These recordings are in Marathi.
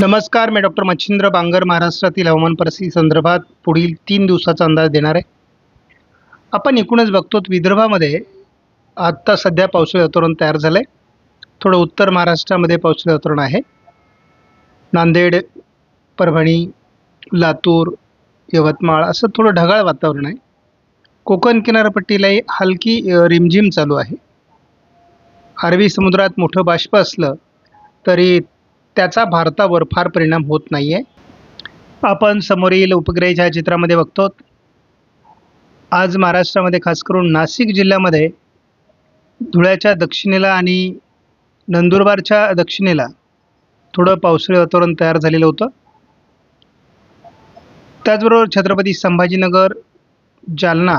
नमस्कार मी डॉक्टर मच्छिंद्र बांगर महाराष्ट्रातील हवामान परिस्थिती संदर्भात पुढील तीन दिवसाचा अंदाज देणार आहे. आपण एकूणच बघतो विदर्भामध्ये आत्ता सध्या पावसाळी वातावरण तयार झालं आहे थोडं उत्तर महाराष्ट्रामध्ये पावसाळी वातावरण आहे. नांदेड परभणी लातूर यवतमाळ असं थोडं ढगाळ वातावरण आहे. कोकण किनारपट्टीलाही हलकी रिमझिम चालू आहे. अरबी समुद्रात मोठं बाष्प असलं तरी त्याचा भारतावर फार परिणाम होत नाही आहे आपण समोरील उपग्रह छायाचित्रामध्ये बघतो. आज महाराष्ट्रामध्ये खास करून नाशिक जिल्ह्यामध्ये धुळ्याच्या दक्षिणेला आणि नंदुरबारच्या दक्षिणेला थोडं पावसाळी वातावरण तयार झालेलं होतं. त्याचबरोबर छत्रपती संभाजीनगर जालना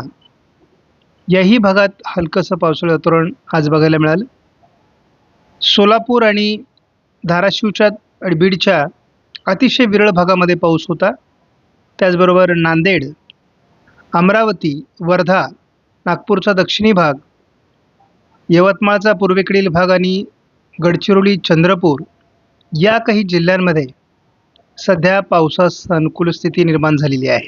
याही भागात हलकंसं पावसाळी वातावरण आज बघायला मिळालं. सोलापूर आणि धाराशिवच्या बीडच्या अतिशय विरळ भागामध्ये पाऊस होता. त्याचबरोबर नांदेड अमरावती वर्धा नागपूरचा दक्षिणी भाग यवतमाळचा पूर्वेकडील भाग आणि गडचिरोली चंद्रपूर या काही जिल्ह्यांमध्ये सध्या पावसास अनुकूल स्थिती निर्माण झालेली आहे.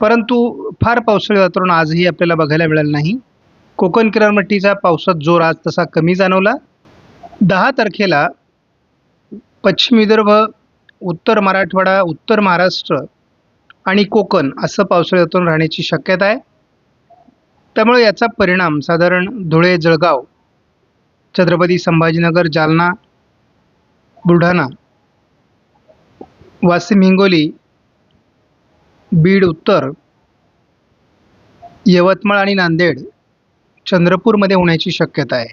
परंतु फार पावसाळी वातावरण आजही आपल्याला बघायला मिळालं नाही. कोकण किनारपट्टीचा पावसात जोर आज तसा कमी जाणवला. दहा तारखेला पश्चिम विदर्भ उत्तर मराठवाडा उत्तर महाराष्ट्र आणि कोकण असं पावसाळ्यातून राहण्याची शक्यता आहे. त्यामुळे याचा परिणाम साधारण धुळे जळगाव छत्रपती संभाजीनगर जालना बुलढाणा वाशिम हिंगोली बीड उत्तर यवतमाळ आणि नांदेड चंद्रपूरमध्ये होण्याची शक्यता आहे.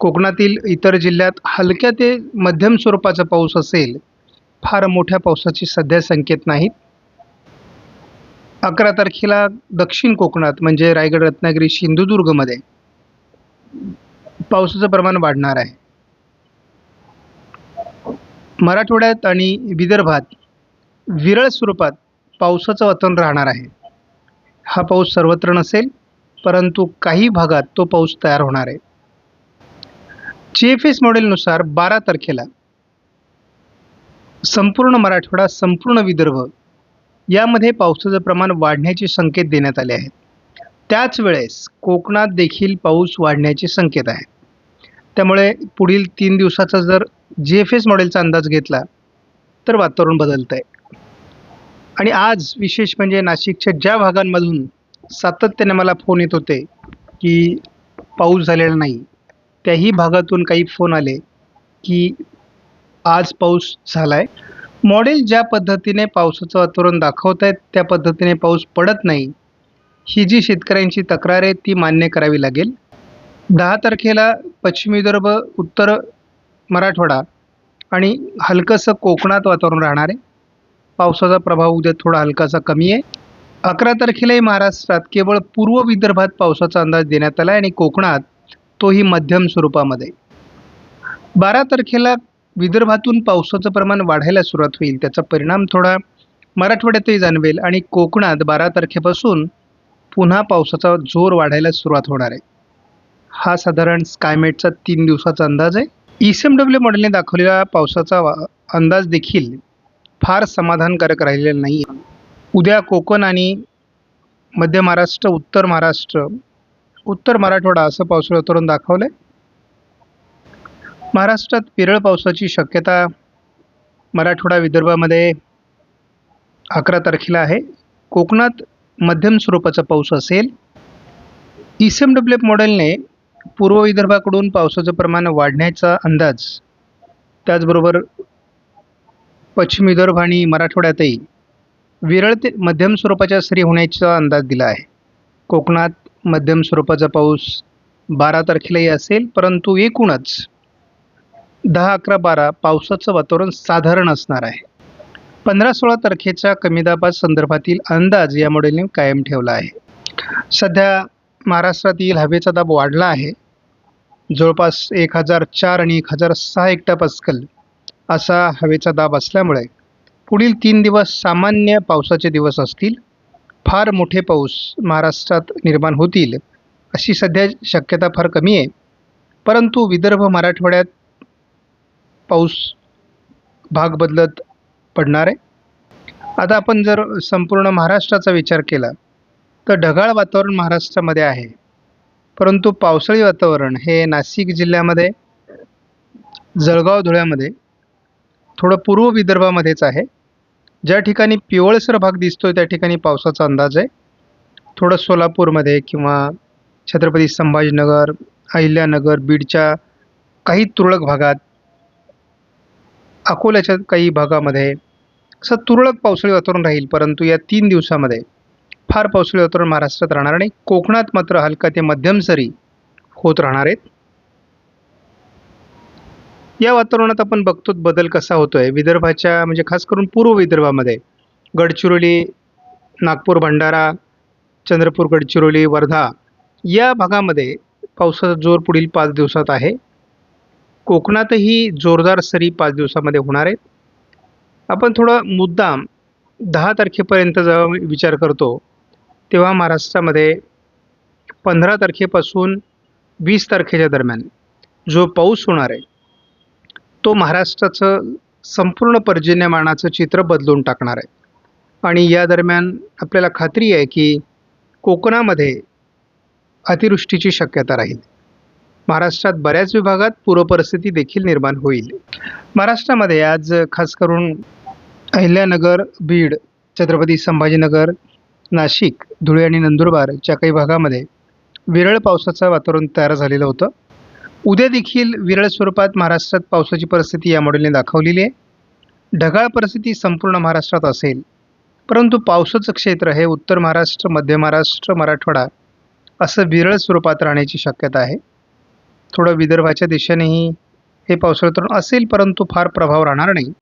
कोकणातील इतर जिल्ह्यात हलक्या ते मध्यम स्वरूपाचा पाऊस असेल फार मोठ्या पावसाचे सध्या संकेत नाहीत. अकरा तारखेला दक्षिण कोकणात म्हणजे रायगड रत्नागिरी सिंधुदुर्गमध्ये पावसाचं प्रमाण वाढणार आहे. मराठवाड्यात आणि विदर्भात विरळ स्वरूपात पावसाचं वातावरण राहणार आहे. हा पाऊस सर्वत्र नसेल परंतु काही भागात तो पाऊस तयार होणार आहे. जी एफ एस मॉडेलनुसार बारा तारखेला संपूर्ण मराठवाडा संपूर्ण विदर्भ यामध्ये पावसाचं प्रमाण वाढण्याचे संकेत देण्यात आले आहेत. त्याच वेळेस कोकणात देखील पाऊस वाढण्याचे संकेत आहेत. त्यामुळे पुढील तीन दिवसाचा जर जी एफ एस मॉडेलचा अंदाज घेतला तर वातावरण बदलतं आहे आणि आज विशेष म्हणजे नाशिकच्या ज्या भागांमधून सातत्याने मला फोन येत होते की पाऊस झालेला नाही त्याही भागातून काही फोन आले की आज पाऊस झाला आहे मॉडेल ज्या पद्धतीने पावसाचं वातावरण दाखवत आहेत त्या पद्धतीने पाऊस पडत नाही. ही जी शेतकऱ्यांची तक्रार आहे ती मान्य करावी लागेल. दहा तारखेला पश्चिम विदर्भ उत्तर मराठवाडा आणि हलकंसं कोकणात वातावरण राहणार आहे. पावसाचा प्रभाव उद्या थोडा हलकासा कमी आहे. अकरा तारखेलाही महाराष्ट्रात केवळ पूर्व विदर्भात पावसाचा अंदाज देण्यात आला आहे आणि कोकणात तोही मध्यम स्वरूपामध्ये. बारा तारखेला विदर्भातून पावसाचं प्रमाण वाढायला सुरुवात होईल. त्याचा परिणाम थोडा मराठवाड्यातही जाणवेल आणि कोकणात बारा तारखेपासून पुन्हा पावसाचा जोर वाढायला सुरुवात होणार आहे. हा साधारण स्कायमेटचा तीन दिवसाचा अंदाज आहे. ई सी एम डब्ल्यू मॉडेलने दाखवलेला पावसाचा वा- अंदाज देखील फार समाधानकारक राहिलेला नाही आहे उद्या कोकण आणि मध्य महाराष्ट्र उत्तर महाराष्ट्र उत्तर मराठवाडा असं पावसाळं तरुण दाखवलं आहे महाराष्ट्रात विरळ पावसाची शक्यता मराठवाडा विदर्भामध्ये अकरा तारखेला आहे. कोकणात मध्यम स्वरूपाचा पाऊस असेल. E C M W F मॉडेलने पूर्व विदर्भाकडून पावसाचं प्रमाण वाढण्याचा अंदाज त्याचबरोबर पश्चिम विदर्भ आणि मराठवाड्यातही विरळ ते मध्यम स्वरूपाच्या सरी होण्याचा अंदाज दिला आहे. कोकणात मध्यम स्वरूपाचा पाऊस बारा तारखेलाही असेल परंतु एकूणच दहा अकरा बारा पावसाचं वातावरण साधारण असणार आहे. पंधरा सोळा तारखेच्या कमी दाबात संदर्भातील अंदाज या मॉडेलने कायम ठेवला आहे. सध्या महाराष्ट्रातील हवेचा दाब वाढला आहे. जवळपास एक हजार चार आणि एक हजार सहा एकटा पास्कल असा हवेचा दाब असल्यामुळे पुढील तीन दिवस सामान्य पावसाचे दिवस असतील. फार मोठे पाऊस महाराष्ट्रात निर्माण होतील अशी सध्या शक्यता फार कमी आहे. परंतु विदर्भ मराठवाड्यात पाऊस भाग बदलत पडणार आहे. आता आपण जर संपूर्ण महाराष्ट्राचा विचार केला तर ढगाळ वातावरण महाराष्ट्रामध्ये आहे. परंतु पावसाळी वातावरण हे नाशिक जिल्ह्यामध्ये जळगाव धुळ्यामध्ये थोडं पूर्व विदर्भामध्येच आहे. ज्या ठिकाणी पिवळसर भाग दिसतोय त्या ठिकाणी पावसाचा अंदाज आहे. थोडं सोलापूरमध्ये किंवा छत्रपती संभाजीनगर अहिल्यानगर बीडच्या काही तुरळक भागात अकोल्याच्या काही भागामध्ये असं तुरळक पावसाळी वातावरण राहील परंतु या तीन दिवसामध्ये फार पावसाळी वातावरण महाराष्ट्रात राहणार नाही. कोकणात मात्र हलका ते मध्यम सरी होत राहणार आहेत. या वातावरणात आपण बघतो बदल कसा होतो आहे विदर्भाच्या म्हणजे खास करून पूर्व विदर्भामध्ये गडचिरोली नागपूर भंडारा चंद्रपूर गडचिरोली वर्धा या भागामध्ये पावसाचा जोर पुढील पाच दिवसात आहे. कोकणातही जोरदार सरी पाच दिवसामध्ये होणार आहेत. आपण थोडं मुद्दाम दहा तारखेपर्यंत जेव्हा विचार करतो तेव्हा महाराष्ट्रामध्ये पंधरा तारखेपासून वीस तारखेच्या दरम्यान जो पाऊस होणार आहे तो महाराष्ट्राचं संपूर्ण पर्जन्यमानाचं चित्र बदलून टाकणार आहे. आणि या दरम्यान आपल्याला खात्री आहे की कोकणामध्ये अतिवृष्टीची शक्यता राहील. महाराष्ट्रात बऱ्याच विभागात पूरपरिस्थिती देखील निर्माण होईल. महाराष्ट्रामध्ये आज खास करून अहिल्यानगर बीड छत्रपती संभाजीनगर नाशिक धुळे आणि नंदुरबारच्या काही भागामध्ये विरळ पावसाचं वातावरण तयार झालेलं होतं उद्या देखील विरळ स्वरूपात महाराष्ट्रात पावसाची परिस्थिती या मॉडेलने दाखवलेली आहे. ढगाळ परिस्थिती संपूर्ण महाराष्ट्रात असेल. परंतु पावसाचं क्षेत्र हे उत्तर महाराष्ट्र मध्य महाराष्ट्र मराठवाडा असं विरळ स्वरूपात राहण्याची शक्यता आहे. थोडं विदर्भाच्या दिशेनेही हे पावसाळतरण असेल परंतु फार प्रभाव राहणार नाही.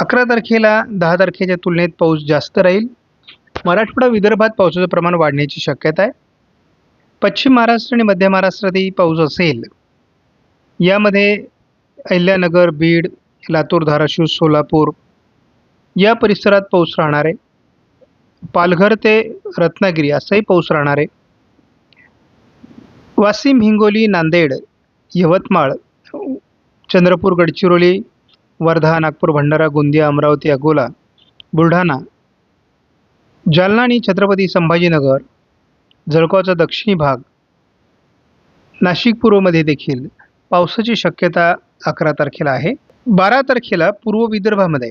अकरा तारखेला दहा तारखेच्या तुलनेत पाऊस जास्त राहील. मराठवाडा विदर्भात पावसाचं प्रमाण वाढण्याची शक्यता आहे. पश्चिम महाराष्ट्र आणि मध्य महाराष्ट्रातही पाऊस असेल. यामध्ये अहिल्यानगर बीड लातूर धाराशिव सोलापूर या परिसरात पाऊस राहणार आहे. पालघर ते रत्नागिरी असाही पाऊस राहणार आहे. वाशिम हिंगोली नांदेड यवतमाळ चंद्रपूर गडचिरोली वर्धा नागपूर भंडारा गोंदिया अमरावती अकोला बुलढाणा जालना आणि छत्रपती संभाजीनगर जळगावचा दक्षिणी भाग नाशिक पूर्वमध्ये देखील पावसाची शक्यता अकरा तारखेला आहे. बारा तारखेला पूर्व विदर्भामध्ये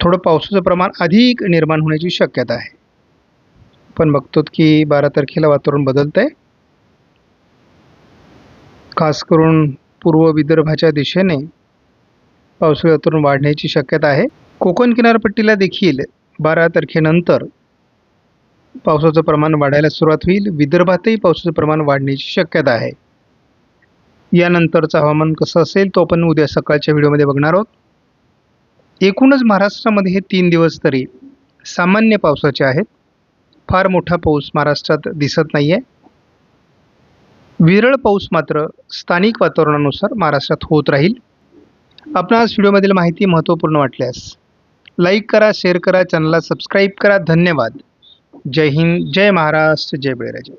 थोडं पावसाचं प्रमाण अधिक निर्माण होण्याची शक्यता आहे. पण बघतो की बारा तारखेला वातावरण बदलतं आहे खास करून पूर्व विदर्भाच्या दिशेने पावसाळी वातावरण वाढण्याची शक्यता आहे. कोकण किनारपट्टीला देखील बारा तारखेनंतर पावसाचं प्रमाण वाढायला सुरुवात होईल. विदर्भातही पावसाचं प्रमाण वाढण्याची शक्यता आहे. यानंतरचं हवामान कसं असेल तो आपण उद्या सकाळच्या व्हिडिओमध्ये बघणार आहोत. एकूणच महाराष्ट्रामध्ये हे तीन दिवस तरी सामान्य पावसाचे आहेत. फार मोठा पाऊस महाराष्ट्रात दिसत नाही आहे विरळ पाऊस मात्र स्थानिक वातावरणानुसार महाराष्ट्रात होत राहील. आपणास व्हिडिओमधील माहिती महत्त्वपूर्ण वाटल्यास लाईक करा शेअर करा चॅनलला सबस्क्राईब करा. धन्यवाद. जय हिंद जय महाराष्ट्र जय बळीराजे